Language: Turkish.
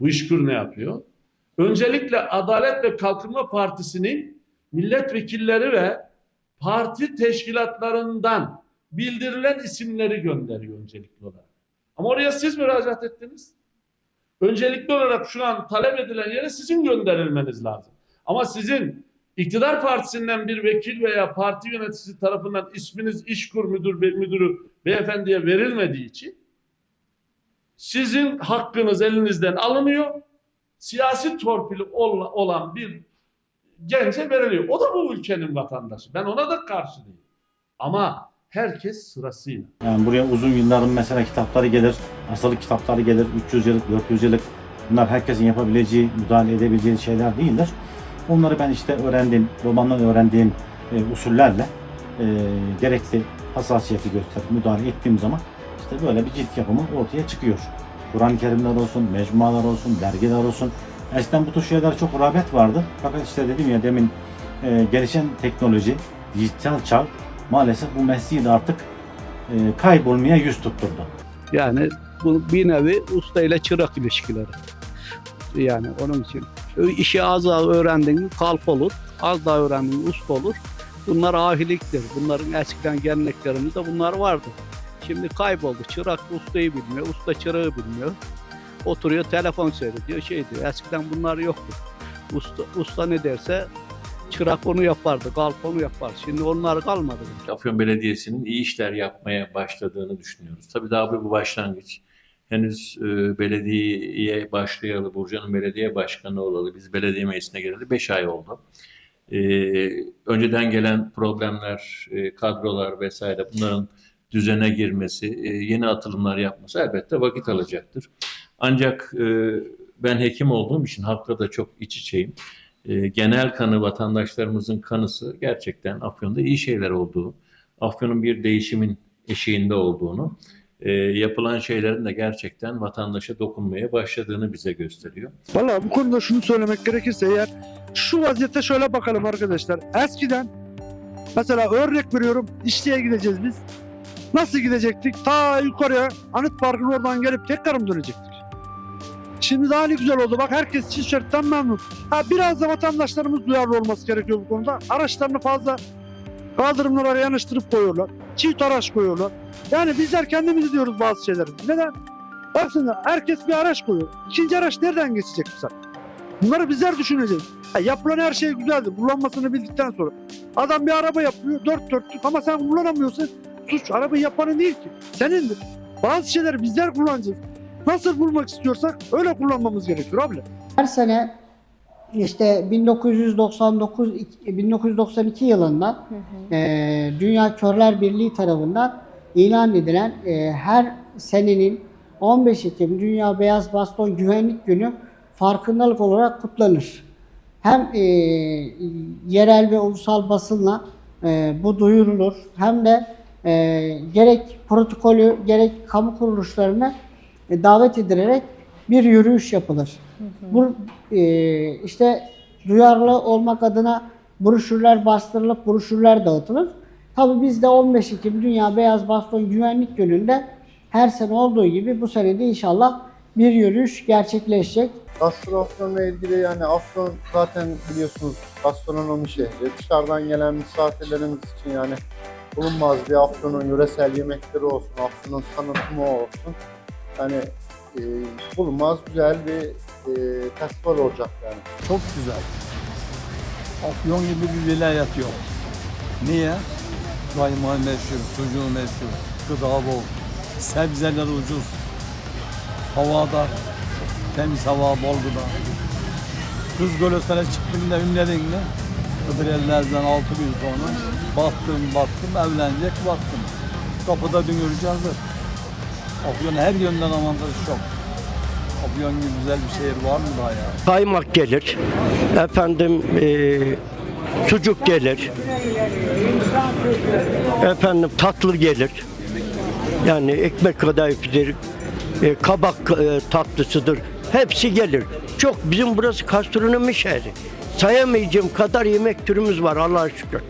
Bu işkur ne yapıyor? Öncelikle Adalet ve Kalkınma Partisi'nin milletvekilleri ve parti teşkilatlarından bildirilen isimleri gönderiyor öncelikli olarak. Ama oraya siz müracaat ettiniz. Öncelikli olarak şu an talep edilen yere sizin gönderilmeniz lazım. Ama sizin iktidar partisinden bir vekil veya parti yöneticisi tarafından isminiz işkur müdür müdürü beyefendiye verilmediği için sizin hakkınız elinizden alınıyor. Siyasi torpili ol- olan bir gence veriliyor. O da bu ülkenin vatandaşı. Ben ona da karşı değilim. Ama herkes sırasıyla. Yani buraya uzun yılların mesela kitapları gelir, hastalık kitapları gelir, 300 yıllık, 400 yıllık. Bunlar herkesin yapabileceği, müdahale edebileceği şeyler değildir. Onları ben işte öğrendiğim, romandan öğrendiğim e, usullerle e, gerekli hassasiyeti gösterip müdahale ettiğim zaman işte böyle bir cilt yapımı ortaya çıkıyor. Kur'an-ı Kerimler olsun, mecmualar olsun, dergiler olsun. Eskiden bu tür şeyler çok rağbet vardı. Fakat işte dedim ya demin e, gelişen teknoloji, dijital çağ maalesef bu mesleği de artık e, kaybolmaya yüz tutturdu. Yani bu bir nevi usta ile çırak ilişkileri. Yani onun için. işi az daha öğrendin kalp olur. Az daha öğrendin usta olur. Bunlar ahiliktir. Bunların eskiden geleneklerimizde bunlar vardı. Şimdi kayboldu. Çırak ustayı bilmiyor. Usta çırağı bilmiyor. Oturuyor telefon seyrediyor. Şey diyor. Eskiden bunlar yoktu. Usta, usta ne derse çırak onu yapardı. Kalp onu yapar. Şimdi onlar kalmadı. Afyon Belediyesi'nin iyi işler yapmaya başladığını düşünüyoruz. Tabii daha bu başlangıç. Henüz e, belediyeye başlayalı, Burcu'nun belediye başkanı olalı, biz belediye meclisine geleli 5 ay oldu. E, önceden gelen problemler, e, kadrolar vesaire bunların düzene girmesi, e, yeni atılımlar yapması elbette vakit alacaktır. Ancak e, ben hekim olduğum için halkla da çok iç içeyim. E, genel kanı vatandaşlarımızın kanısı gerçekten Afyon'da iyi şeyler olduğu, Afyon'un bir değişimin eşiğinde olduğunu, e, yapılan şeylerin de gerçekten vatandaşa dokunmaya başladığını bize gösteriyor. Valla bu konuda şunu söylemek gerekirse eğer şu vaziyette şöyle bakalım arkadaşlar. Eskiden mesela örnek veriyorum İşli'ye gideceğiz biz. Nasıl gidecektik? Ta yukarıya Anıt Parkı'nın oradan gelip tekrar mı dönecektik? Şimdi daha ne güzel oldu. Bak herkes Çişert'ten memnun. Ha, biraz da vatandaşlarımız duyarlı olması gerekiyor bu konuda. Araçlarını fazla kaldırımlara yanaştırıp koyuyorlar. Çift araç koyuyorlar. Yani bizler kendimiz diyoruz bazı şeyleri. Neden? Bak şimdi herkes bir araç koyuyor. İkinci araç nereden geçecek bu? Bunları bizler düşüneceğiz. Ha, yapılan her şey güzeldir. Kullanmasını bildikten sonra. Adam bir araba yapıyor dört dörtlük ama sen kullanamıyorsun. Suç arabayı yapanın değil ki. Senindir. Bazı şeyleri bizler kullanacağız. Nasıl bulmak istiyorsak öyle kullanmamız gerekiyor abi. Her sene işte 1999 1992 yılında eee, Dünya Körler Birliği tarafından ilan edilen eee, her senenin 15 Ekim Dünya Beyaz Baston Güvenlik Günü farkındalık olarak kutlanır. Hem eee, yerel ve ulusal basınla eee, bu duyurulur hem de eee, gerek protokolü gerek kamu kuruluşlarına e, davet edilerek bir yürüyüş yapılır. Bu e, işte duyarlı olmak adına broşürler bastırılıp broşürler dağıtılır. Tabii biz de 15 Ekim Dünya Beyaz Baston Güvenlik Günü'nde her sene olduğu gibi bu sene de inşallah bir yürüyüş gerçekleşecek. Gastronomla ilgili yani Afyon zaten biliyorsunuz gastronomi şehri. Dışarıdan gelen misafirlerimiz için yani bulunmaz bir Afyon'un yöresel yemekleri olsun, Afyon'un tanıtımı olsun. Yani e, bulunmaz güzel bir e, festival olacak yani. Çok güzel. Afyon gibi bir vilayet yok. Niye? Kaymağı meşhur, sucuğu meşhur, gıda bol, sebzeler ucuz, havada temiz hava, bol gıda. Kız Gölös'e çıktığımda ünledin mi? Kıbrellerden altı gün sonra baktım baktım evlenecek baktım. Kapıda dünürcü hazır. Afyon her yönden avantajı çok. Afyon gibi güzel bir şehir var mı daha ya? kaymak gelir, efendim eee, sucuk gelir, efendim tatlı gelir. Yani ekmek kadayıfıdır, e, kabak e, tatlısıdır. Hepsi gelir. Çok bizim burası gastronomi şehri. Sayamayacağım kadar yemek türümüz var Allah'a şükür.